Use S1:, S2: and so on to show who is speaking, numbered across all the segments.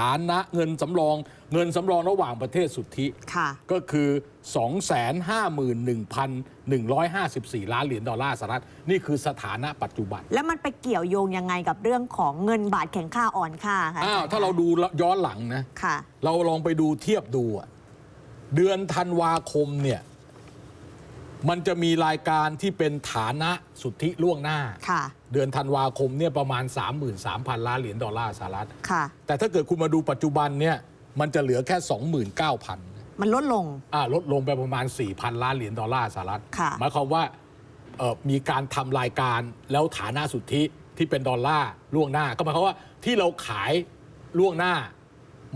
S1: านะเงินสำรอง เงินสำรองระหว่างประเทศสุทธิ
S2: ค่ะ
S1: ก็คือ 251,154 ล้านเหรียญดอลลาร์สหรัฐ นี่คือสถานะปัจจุบัน
S2: แล้วมันไปเกี่ยวโยงยังไงกับเรื่องของเงินบาทแข็งค่าอ่อนค่าคะ
S1: อ้าวถ้าเราดูย้อนหลังนะ
S2: ค่ะ
S1: เราลองไปดูเทียบดูอะเดือนธันวาคมเนี่ย มันจะมีรายการที่เป็นฐานะสุทธิล่วงหน้า
S2: ค่ะ
S1: เดือนธันวาคมเนี่ยประมาณ 33,000 ล้านเหรียญดอลลาร์สหรัฐ
S2: ค่ะ
S1: แต่ถ้าเกิดคุณมาดูปัจจุบันเนี่ยมันจะเหลือแค่ 29,000
S2: มันลดลง
S1: อ่าลดลงไปประมาณ 4,000 ล้านเหรียญดอลลาร์สหรัฐ
S2: ค่ะ
S1: หมายความว่าเอ่อมีการทำรายการแล้วฐานะสุทธิที่เป็นดอลลาร์ล่วงหน้า ก็หมายความว่าที่เราขายล่วงหน้า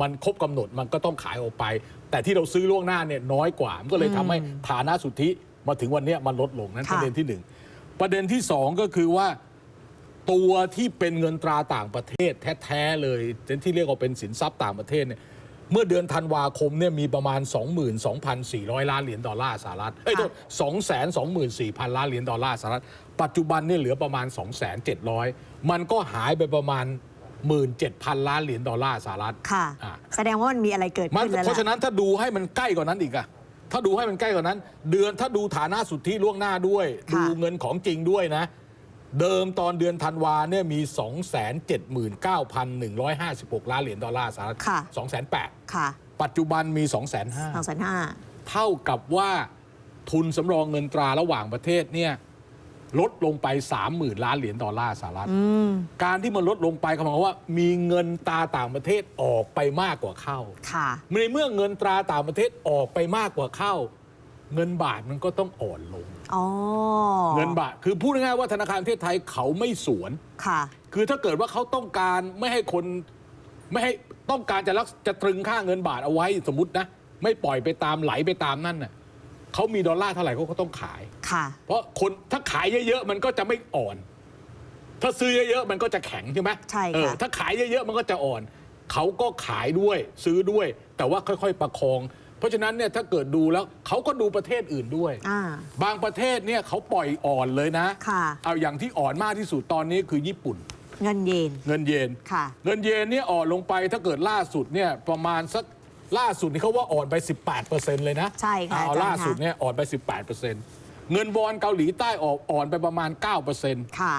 S1: มันครบกำหนดมันก็ต้องขายออกไป แต่ที่เราซื้อล่วงหน้าเนี่ยน้อยกว่า มันก็เลยทำให้ฐานะสุทธิ มาถึงวันเนี้ยมันลดลงนั่น
S2: ค่ะ
S1: ประเด็นที่หนึ่งประเด็นที่สองก็คือว่าตัวที่เป็นเงินตราต่างประเทศแท้ๆเลยที่เรียกว่าเป็นสินทรัพย์ต่างประเทศเนี่ยเมื่อเดือนธันวาคมเนี่ยมีประมาณ 22,400 ล้านเหรียญดอลลาร์สหรัฐเอ้ยโทษ224,000 ล้านเหรียญดอลลาร์สหรัฐ ปัจจุบันเนี่ยเหลือประมาณ 2,700 มันก็หายไปประมาณ 17,000 ล้านเหรียญดอลลาร์สหรัฐ
S2: ค่ะ
S1: อ่า
S2: แสดงว่ามันมีอะไรเกิด
S1: มัน
S2: ขึ้นแล้ว
S1: เพราะฉะ
S2: ล่ะ
S1: นั้นถ้าดูให้มันใกล้กว่านั้นอีกอะ ถ้าดูให้มันใกล้กว่านั้น เดือนถ้าดูฐานะสุทธิล่วงหน้าด้วย
S2: ค่ะ
S1: ดูเงินของจริงด้วยนะ เดิมตอนเดือนธันวาเนี่ยมี 279,156 ล้านเหรียญดอลลาร์สหรัฐ
S2: ค่ะ
S1: 208,000
S2: ค่ะ
S1: ปัจจุบันมี205,000
S2: สองแสนห้า
S1: เท่ากับว่าทุนสำรองเงินตราระหว่างประเทศเนี่ย ลดลงไป 30,000 ล้านเหรียญดอลลาร์สหรัฐ
S2: อืม
S1: การที่มันลดลงไปเขาหมายความว่า มีเงินตราต่างประเทศออกไปมากกว่าเข้า
S2: ค่ะ
S1: ในเมื่อเงินตราต่างประเทศออกไปมากกว่าเข้า เงินบาทมันก็ต้องอ่อนลง
S2: อ๋อ
S1: เงินบาทคือพูดง่ายๆว่าธนาคารประเทศไทยเขาไม่สวน
S2: ค่ะ
S1: คือถ้าเกิดว่าเขาต้องการไม่ให้คนไม่ให้ต้องการจะรักจะตรึงค่าเงินบาทเอาไว้สมมตินะ ไม่ปล่อยไปตามไหลไปตามนั่นน่ะ เขามีดอลลาร์เท่าไหร่เขาก็ต้องขาย
S2: ค่ะ
S1: เพราะคนถ้าขายเยอะๆมันก็จะไม่อ่อน ถ้าซื้อเยอะๆมันก็จะแข็งใช่ไหม
S2: ใช่ค่ะ
S1: เออถ้าขายเยอะๆมันก็จะอ่อน เขาก็ขายด้วยซื้อด้วย แต่ว่าค่อยๆประคอง เพราะฉะนั้นเนี่ยถ้าเกิดดูแล้วเขาก็ดูประเทศอื่นด้วย
S2: อ่า
S1: บางประเทศเนี่ยเขาปล่อยอ่อนเลยนะ
S2: ค่ะ
S1: เอาอย่างที่อ่อนมากที่สุดตอนนี้คือญี่ปุ่น
S2: เงินเยน
S1: เงินเยน
S2: ค่ะ
S1: เงินเยนเนี่ยอ่อนลงไปถ้าเกิดล่าสุดเนี่ยประมาณสัก ล่าสุดนี่เขาว่าอ่อนไป 18%เลยนะ
S2: ใช่ค่ะ
S1: เอา
S2: อาจารย์
S1: ล่าสุด
S2: คะ
S1: เนี่ยอ่อนไป 18%เงินบอลเกาหลีใต้ออกอ่อนไปประมาณ 9%
S2: ค่ะ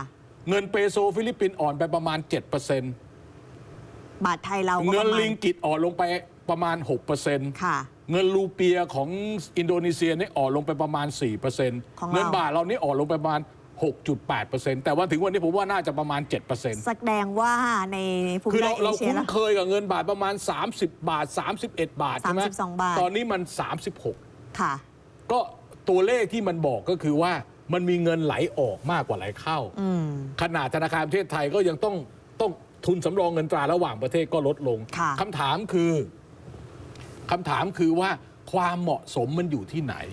S1: เงินเปโซฟิลิปปินส์อ่อนไปประมาณ 7%
S2: บาทไทยเราก็
S1: เงิน
S2: ประมาณ
S1: ลิงกิตอ่อนลงไปประมาณ 6%
S2: ค่ะ
S1: เงินรูเปียของอินโดนีเซียนี่อ่อนลงไปประมาณ 4%
S2: ของเรา
S1: เงินบาทเรานี่อ่อนลงไปประมาณ 6.8%แต่ว่าถึงวันนี้ผมว่าน่าจะประมาณ 7%
S2: แสดงว่าในภูมิ
S1: คือ
S2: ภา
S1: เรา
S2: คเอ
S1: เรา
S2: เชีย
S1: คุ้น
S2: แล้ว
S1: เคยกับเงินบาทประมาณ 30 บาท 31 บาทใช่ไหม
S2: 32บาท
S1: ตอนนี้มัน 36
S2: ค่ะ
S1: ก็ตัวเลขที่มันบอกก็คือว่ามันมีเงินไหลออกมากกว่าไหลเข้า
S2: อืม
S1: ขนาดธนาคารประเทศไทยก็ยังต้องต้องทุนสำรองเงินตราระหว่างประเทศก็ลดลง
S2: ค่ะ
S1: คำถามคือคำถามคือว่าความเหมาะสมมันอยู่ที่ไหน